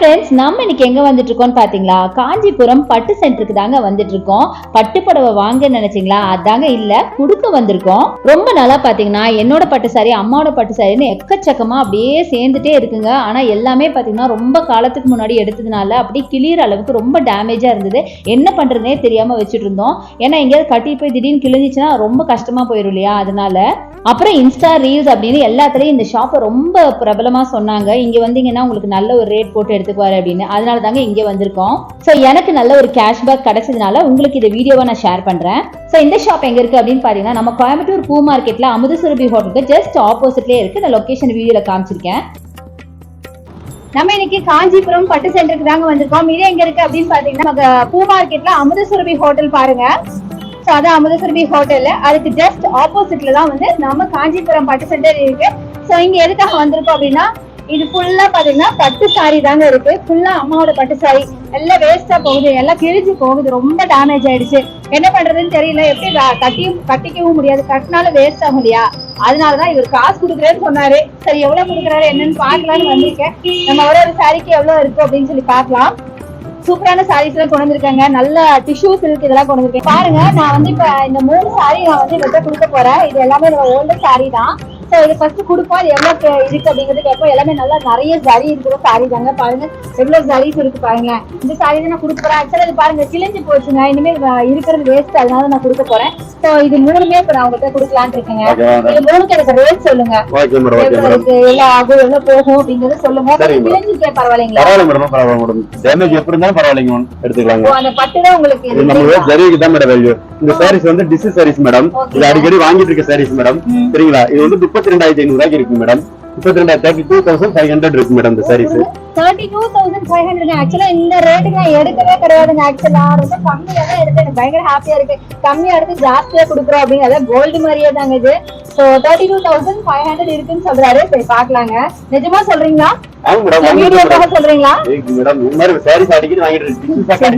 Friends நம்ம இன்னைக்கு எங்கே வந்துட்டு இருக்கோம்னு பார்த்தீங்களா காஞ்சிபுரம் பட்டு சென்டருக்கு தாங்க வந்துட்டு இருக்கோம் பட்டு புடவை வாங்க நினைச்சிங்களா? அதாங்க இல்லை கொடுக்க வந்திருக்கோம். ரொம்ப நல்லா பார்த்தீங்கன்னா என்னோட பட்டு சாரி அம்மாவோட பட்டு சாரின்னு எக்கச்சக்கமாக அப்படியே சேர்ந்துட்டே இருக்குங்க. ஆனால் எல்லாமே பார்த்தீங்கன்னா ரொம்ப காலத்துக்கு முன்னாடி எடுத்ததுனால அப்படியே கிளியிற அளவுக்கு ரொம்ப டேமேஜாக இருந்தது. என்ன பண்ணுறதுனே தெரியாமல் வச்சுட்டு இருந்தோம். ஏன்னா எங்கேயாவது கட்டி போய் திடீர்னு கிழிஞ்சிச்சுன்னா ரொம்ப கஷ்டமாக போயிடும் இல்லையா? அதனால அப்புறம் இன்ஸ்டா ரீல்ஸ் அப்படின்னு எல்லாத்துலேயும் இந்த ஷாப்பை ரொம்ப பிரபலமாக சொன்னாங்க. இங்கே வந்தீங்கன்னா உங்களுக்கு நல்ல ஒரு ரேட் போட்டு எடுத்துக்குவாரு அப்படின்னு. அதனால தாங்க இங்கே வந்திருக்கோம். ஸோ எனக்கு நல்ல ஒரு கேஷ்பேக் கிடைச்சதுனால உங்களுக்கு இந்த வீடியோவை நான் ஷேர் பண்ணுறேன் ஸோ இந்த ஷாப் எங்கே இருக்குது அப்படின்னு பார்த்தீங்கன்னா நம்ம கோயம்புத்தூர் பூ மார்க்கெட்ல அமுதசுரபி ஹோட்டலுக்கு ஜஸ்ட் ஆப்போசிட்லேயே இருக்குது நான் லொக்கேஷன் வீடியோவில் காமிச்சிருக்கேன். நம்ம இன்னைக்கு காஞ்சிபுரம் பட்டு சென்டருக்கு தாங்க வந்திருக்கோம். இது எங்க இருக்கு அப்படின்னு பாத்தீங்கன்னா பூ மார்க்கெட்ல அமுதசுரபி ஹோட்டல் பாருங்க. ஸோ அதான் அமுதசுரபி ஹோட்டலில் அதுக்கு ஜஸ்ட் ஆப்போசிட்ல தான் வந்து நம்ம காஞ்சிபுரம் பட்டு சென்டர் இருக்கு. ஸோ இங்க எதுக்காக வந்திருக்கோம் அப்படின்னா இது ஃபுல்லா பாத்தீங்கன்னா பட்டு சாரி தாங்க இருக்கு. ஃபுல்லா அம்மாவோட பட்டு சாரி எல்லாம் வேஸ்டா போகுது. எல்லாம் கிழிஞ்சு போகுது. ரொம்ப டேமேஜ் ஆயிடுச்சு. என்ன பண்றதுன்னு தெரியல. எப்படி கட்டியும் கட்டிக்கவும் முடியாது. கட்டினாலும் வேஸ்ட் ஆகும் இல்லையா? அதனாலதான் இவர் காசு கொடுக்குறேன்னு சொன்னாரு. சரி எவ்வளவு கொடுக்குறாரு என்னன்னு பாக்கலாம்னு வந்திருக்கேன். நம்ம ஒரு ஒரு சாரிக்கு எவ்வளவு இருக்கு அப்படின்னு சொல்லி பார்க்கலாம். சூப்பரான சாரீஸ் எல்லாம் கொண்டு வந்திருக்காங்க. நல்ல டிஷ்யூ சில்க் இதெல்லாம் கொண்டு வந்திருக்கேன். பாருங்க நான் வந்து இப்ப இந்த மூணு சாரி நான் வந்து இவர்கிட்ட கொடுக்க போறேன். இது எல்லாமே ஓல்டு சாரி தான். ஸோ இது ஃபர்ஸ்ட் கொடுப்போம். இது எவ்வளவு இருக்கு அப்படிங்கிறது கேட்போம். எல்லாமே நல்லா நிறைய ஜரி இருக்கிற சாரி தாங்க. பாருங்க எவ்வளவு ஜரிஸ் இருக்கு பாருங்க. இந்த சாரி தான் நான் கொடுக்க போறேன். ஆக்சுவலா இது பாருங்க கிழிஞ்சு போச்சுங்க. இனிமே இருக்கிறது வேஸ்ட் அதனால நான் கொடுக்க போறேன். இது மூணுமே இப்ப நான் உங்ககிட்ட கொடுக்கலான்னு இருக்கேங்க. இது மூணுக்கு எனக்கு ரேட் சொல்லுங்க. ஓகே மேடம் ஓகே எவ்வளவு மேடம் இருக்கு எல்லாம் ஆகும் எவ்வளவு போகும் அப்படிங்கறத சொல்லுங்க. மேடம். பரவாயில்லைங்களா? பரவாயில்ல மேடம் பரவாயில்ல மேடம் டேமேஜ் எப்படி இருந்தாலும் பரவாயில்லைங்க எடுத்துக்கலாங்க. அந்த பட்டு தான் உங்களுக்கு நம்ம ஜரிக்கு தான் மேடம் வேல்யூ இந்த சாரீஸ் வந்து டிஸ் சாரீஸ் மேடம். இது அடிக்கடி வாங்கிட்டு இருக்க சாரீஸ் மேடம். சரிங்களா? இது வந்து முப்பத்தி ரெண்டாயிரத்தி ஐநூறு ரூபாய்க்கு இருக்கு மேடம் முப்பத்தி ரெண்டாயிரத்தி thirty two thousand five hundred இருக்கு மேடம் இந்த saris thirty two thousand five hundred ஆக்சுவலா இந்த ரேட்டுக்கு நான் எடுக்கவே கிடையாதுங்க. ஆக்சுவலா ரொம்ப கம்மியா தான் எடுத்து எனக்கு பயங்கர ஹாப்பியா இருக்கு. கம்மியா எடுத்து ஜாஸ்தியா கொடுக்குறோம் அப்படின்னு. அதான் கோல்டு மாதிரியே தாங்க இது. So thirty two thousand five hundred இருக்குன்னு சொல்றாரு. சரி பாக்கலாங்க நிஜமா சொல்றீங்களா? சொல்றீங்களா? மேடம் இந்த மாதிரி சாரீஸ் அடிக்கடி வாங்கிட்டு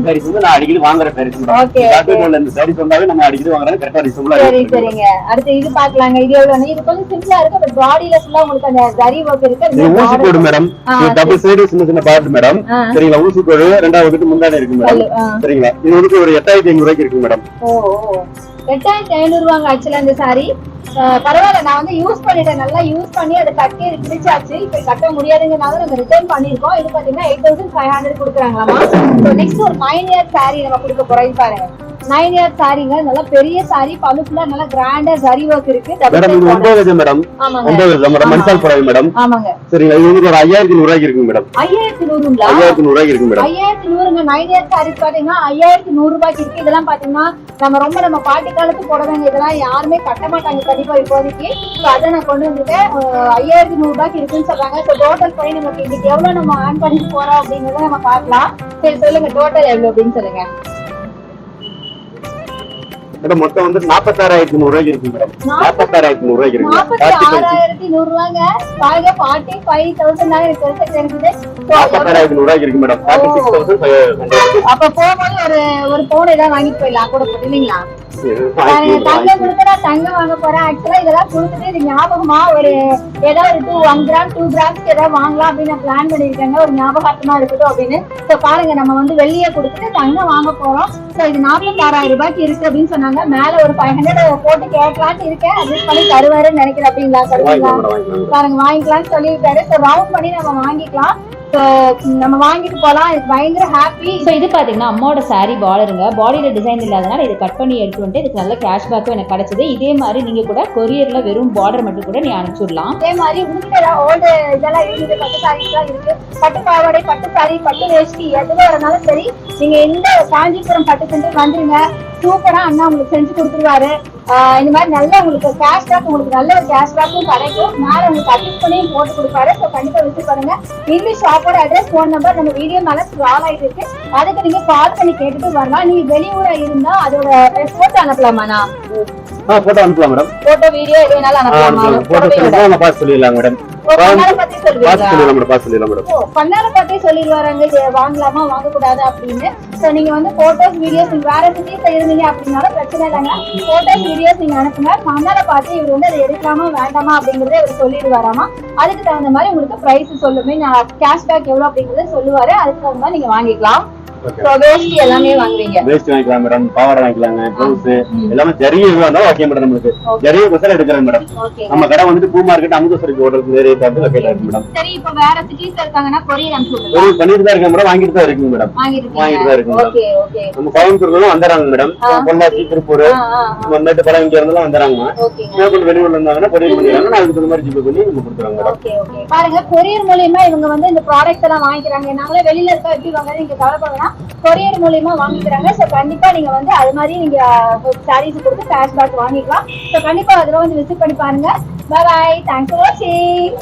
சாரீஸ் வந்து நான் அடிக்கடி வாங்குற சாரீஸ் மேடம் இந்த சாரீஸ் வந்தாவே நம்ம அடிக்கடி வாங்குறது கரெக்டா சரி சரிங்க. அடுத்து இது பாக்கலாங்க இது எவ்வளவு இது கொஞ்சம் சிம்பிளா இருக்கு பட் பாடியில ஃபுல்லா உங்களுக்கு அந்த ஜரி ஒர்க் இருக்கு. இது அது ஊசி கோடு மேடம் டபுள் சைடு சின்ன சின்ன பார்ட் மேடம். சரிங்களா? ஊசி கோடு ரெண்டாவது முந்தானே இருக்கு மேடம். சரிங்களா? இது வந்து ஒரு எட்டாயிரத்தி ஐநூறு ரூபாய்க்கு இருக்கு மேடம் ஓ. எட்டாயிரத்தி ஐநூறு ரூபாங்க ஆக்சுவலா இந்த சாரி பரவாயில்ல நான் வந்து யூஸ் பண்ணிட்டேன். நல்லா யூஸ் பண்ணி அதை கட்டி பிடிச்சாச்சு இப்ப கட்ட முடியாதுங்கிறனால நாங்கள் ரிட்டர்ன் பண்ணிருக்கோம் இது பாத்தீங்கன்னா எயிட் தௌசண்ட் ஃபைவ் ஹண்ட்ரட் கொடுக்குறாங்களாமா? ஸோ நெக்ஸ்ட் ஒரு நைன் இயர் சாரி நம்ம கொடுக்க போறோம். பாருங்க. நைன் இயர் சாரிங்க நல்லா பெரிய சாரி பழு ஃபுல்லா நல்லா கிராண்டா ஜரி ஒர்க் இருக்கு. மேடம் இது. ஒன்பது கஜம் மேடம் ஒன்பது கஜம் மேடம் மணிசால் புடவை மேடம் ஆமாங்க. சரிங்களா? இது ஒரு ஐயாயிரத்தி நூறு ரூபாய்க்கு இருக்கு மேடம் ஐயாயிரத்தி நூறுங்களா? ஐயாயிரத்தி நூறு ரூபாய்க்கு இருக்கு மேடம் ஐயாயிரத்தி நூறுங்க. நைன் இயர் சாரீஸ் பாத்தீங்கன்னா ஐயாயிரத்தி நூறு ரூபாய்க்கு இருக்கு. இதெல்லாம் பாத்தீங்கன்னா நம்ம ரொம்ப நம்ம பாட்டி காலத்து புடவைங்க இதெல்லாம் யாருமே கட்ட மாட்டாங்க கண்டிப்பா இப்போதைக்கு. ஸோ அதை நான் கொண்டு வந்துட்டேன் ஐயாயிரத்தி நூறு ரூபாய்க்கு இருக்குன்னு சொல்றாங்க. ஸோ டோட்டல் பண்ணி நமக்கு இன்னைக்கு எவ்வளவு நம்ம ஆன் பண்ணிட்டு போறோம் அப்படிங்கறத நம்ம பார்க்கலாம். சரி சொல்லுங்க டோட்டல் எவ்வளவு அப்படின்னு சொல்லுங்க. மேடம் மொத்தம் வந்து நாற்பத்தாறாயிரத்தி நூறு ரூபாய்க்கு இருக்கு மேடம் நாற்பத்தாறாயிரத்தி நூறு ரூபாய்க்கு இருக்கு நாற்பத்தி மேடம் ஆறாயிரத்தி நூறு ரூபாங்க. பாருங்க ஃபார்ட்டி ஃபைவ் தௌசண்ட் நாற்பத்தாறாயிரத்தி நூறு ரூபாய்க்கு இருக்கு மேடம் அப்ப போகும்போது ஒரு ஒரு போன் ஏதாவது வாங்கிட்டு போயிடலாம் கூட போட்டு இல்லைங்களா? தங்கம் கொடுத்து நான் தங்கம் வாங்க போறேன். ஆக்சுவலா இதெல்லாம் கொடுத்துட்டு இது ஞாபகமா ஒரு ஏதோ ஒரு டூ ஒன் கிராம் டூ கிராம்ஸ்க்கு ஏதாவது வாங்கலாம் அப்படின்னு நான் பிளான் பண்ணிருக்கேங்க ஒரு ஞாபகார்த்தமா இருக்கட்டும் அப்படின்னு. சோ பாருங்க நம்ம வந்து வெளியே கொடுத்துட்டு தங்கம் வாங்க போறோம். சோ இது நாற்பத்தி ஆறாயிரம் ரூபாய்க்கு இருக்கு அப்படின்னு சொன்னாங்க. மேல ஒரு ஃபைவ் ஹண்ட்ரட் போட்டு கேட்கலான்னு இருக்கேன். அட்ஜஸ்ட் பண்ணி தருவாருன்னு நினைக்கிறேன். அப்படிங்களா சொல்லுங்களா பாருங்க வாங்கிக்கலாம்னு சொல்லியிருக்காரு. ஸோ ரவுண்ட் பண்ணி நம்ம வாங்கிக்கலாம். ஸோ நம்ம வாங்கிட்டு போலாம். இது பயங்கர ஹாப்பி ஸோ இது பார்த்தீங்கன்னா அம்மாவோட saree பார்டருங்க பாடியில் டிசைன் இல்லாதனால இதை கட் பண்ணி எடுத்து வந்துட்டு இதுக்கு நல்ல கேஷ்பேக்கும் எனக்கு கிடைச்சது. இதே மாதிரி நீங்கள் கூட கொரியரில் வெறும் பார்டர் மட்டும் கூட நீ அனுப்பிச்சு விடலாம் அதே மாதிரி உங்ககிட்ட ஓல்டு இதெல்லாம் இருக்குது. பட்டு சாரீஸ்லாம் இருக்கு பட்டு பாவாடை பட்டு சாரி பட்டு வேஷ்டி எதுவாக இருந்தாலும் சரி நீங்க எந்த காஞ்சிபுரம் பட்டு சென்டர் வந்துருங்க. சூப்பரா அண்ணா உங்களுக்கு செஞ்சு கொடுத்துருவாரு. இந்த மாதிரி நல்ல உங்களுக்கு கேஷ்பேக் உங்களுக்கு நல்ல ஒரு கேஷ்பேக்கும் கிடைக்கும். மேல உங்களுக்கு அட்ஜஸ்ட் பண்ணியும் போட்டு கொடுப்பாரு. ஸோ கண்டிப்பா விசிட் பண்ணுங்க. இந்த ஷாப்போட அட்ரஸ் ஃபோன் நம்பர் நம்ம வீடியோ மேல ஸ்க்ரால் ஆயிட்டு இருக்கு. அதுக்கு நீங்க கால் பண்ணி கேட்டுட்டு வரலாம். நீங்க வெளியூரா இருந்தா அதோட போட்டோ அனுப்பலாமாண்ணா போட்டோ அனுப்பலாம் மேடம் போட்டோ வீடியோ எது வேணாலும் ஆ அனுப்பலாமா? போட்டோ சொல்லிடலாம். மேடம் சொல்லுவீங்களா? சொல்லிடலாம் மேடம் பார்த்து சொல்லிடலாம் மேடம். சொல்லிடுவாராங்க. வாங்கலாமா? வாங்கக்கூடாது அப்படின்னு. சோ நீங்க வந்து போட்டோஸ் வீடியோஸ் நீங்க வேற சிட்டிஸ்ல இருந்தீங்க அப்படின்னாலும் பிரச்சனை இல்லைங்க. போட்டோஸ் வீடியோஸ் நீங்க அனுப்புங்க. பன்னார பார்த்து இவர் வந்து அதை எடுக்கலாமா வேண்டாமா அப்படிங்கறத இவர் சொல்லிடுவாராமா. அதுக்கு தகுந்த மாதிரி உங்களுக்கு பிரைஸ் சொல்லுமே. நான் கேஷ்பேக் எவ்வளவு அப்படிங்கறத சொல்லுவாரு. அதுக்கு தகுந்த மாதிரி நீங்க வாங்கிக்கலாம். ஸோ வேஷ்டி எல்லாமே வாங்குவீங்க வேஸ்ட் வாங்கிக்கலாம் மேடம் பாவாடை வாங்கிக்கலாங்க. ப்ளவுஸ் எல்லாமே ஜரிய இருந்தாலும் ஓகே மேடம் நம்மளுக்கு. ஜரிய கொசரம் எடுக்கிறேன் மேடம் நம்ம கடை வந்துட்டு பூ மார்க்கெட் அமுதஸ்வரிக்கு ஓடுறது நிறைய பார்த்து லொக்கேட் ஆயிருக்கு மேடம் சரி இப்போ வேற சிட்டிஸ்ல இருக்காங்கன்னா கொரியர் அனுப்பிச்சு ஒரு பண்ணிட்டு தான் இருக்கேன் மேடம் வாங்கிட்டு தான் இருக்குங்க மேடம் வாங்கிட்டு தான் வாங்கிருக்கீங்க இருக்கு மேடம். Okay okay. நம்ம கோயம்புத்தூர்ல வந்துடுறாங்க மேடம் பொள்ளாச்சி திருப்பூர். வந்துட்டு படம் இங்க மேற்கொண்டு வெளியூர்ல இருந்தாங்கன்னா கொரியர் பண்ணிடுறாங்க. நான் அதுக்கு தகுந்த மாதிரி ஜிபே பண்ணி நம்ம மேடம் பாருங்க கொரியர் மூலியமா இவங்க வந்து இந்த ப்ராடக்ட் எல்லாம் வாங்கிக்கிறாங்க. நாங்களே வெளியில இருக்க எப்படி வாங்க நீங்க கவலைப்படனா கொரியர் மூலியமா வாங்கிக்கிறாங்க. ஸோ கண்டிப்பா நீங்க வந்து அது மாதிரி நீங்க சாரீஸ் கொடுத்து கேஷ்பேக் வாங்கிக்கலாம். ஸோ கண்டிப்பா அதெல்லாம் வந்து விசிட் பண்ணி பாருங்க. பை தேங்க்ஸ் ஃபார் வாட்சிங்